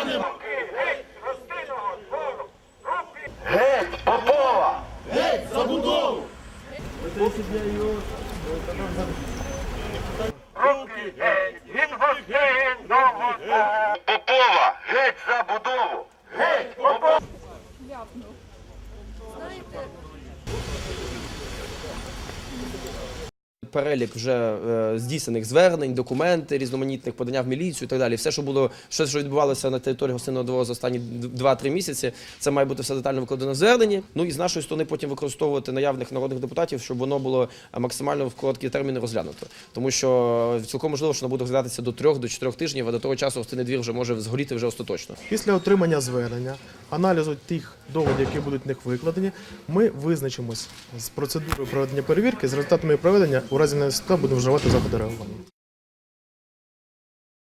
Іване! Геть Попова! Геть забудову! Руки геть! Він гостей Попова! Геть забудову! Геть Попова! Перелік вже е, здійснених звернень, документи різноманітних подання в міліцію і так далі. Все, що було, все, що відбувалося на території гостинного двору за останні 2-3 місяці, це має бути все детально викладено в зверненні. Ну і з нашої сторони потім використовувати наявних народних депутатів, щоб воно було максимально в короткі терміни розглянуто. Тому що цілком можливо, що воно буде розглядатися до 3 до 4 тижнів, а до того часу гостинний двір вже може згоріти вже остаточно. Після отримання звернення, аналізу тих доводів, які будуть в них викладені, ми визначимось з процедурою проведення перевірки, з результатами проведення у разі неsuття будемо вживати заходи реагування.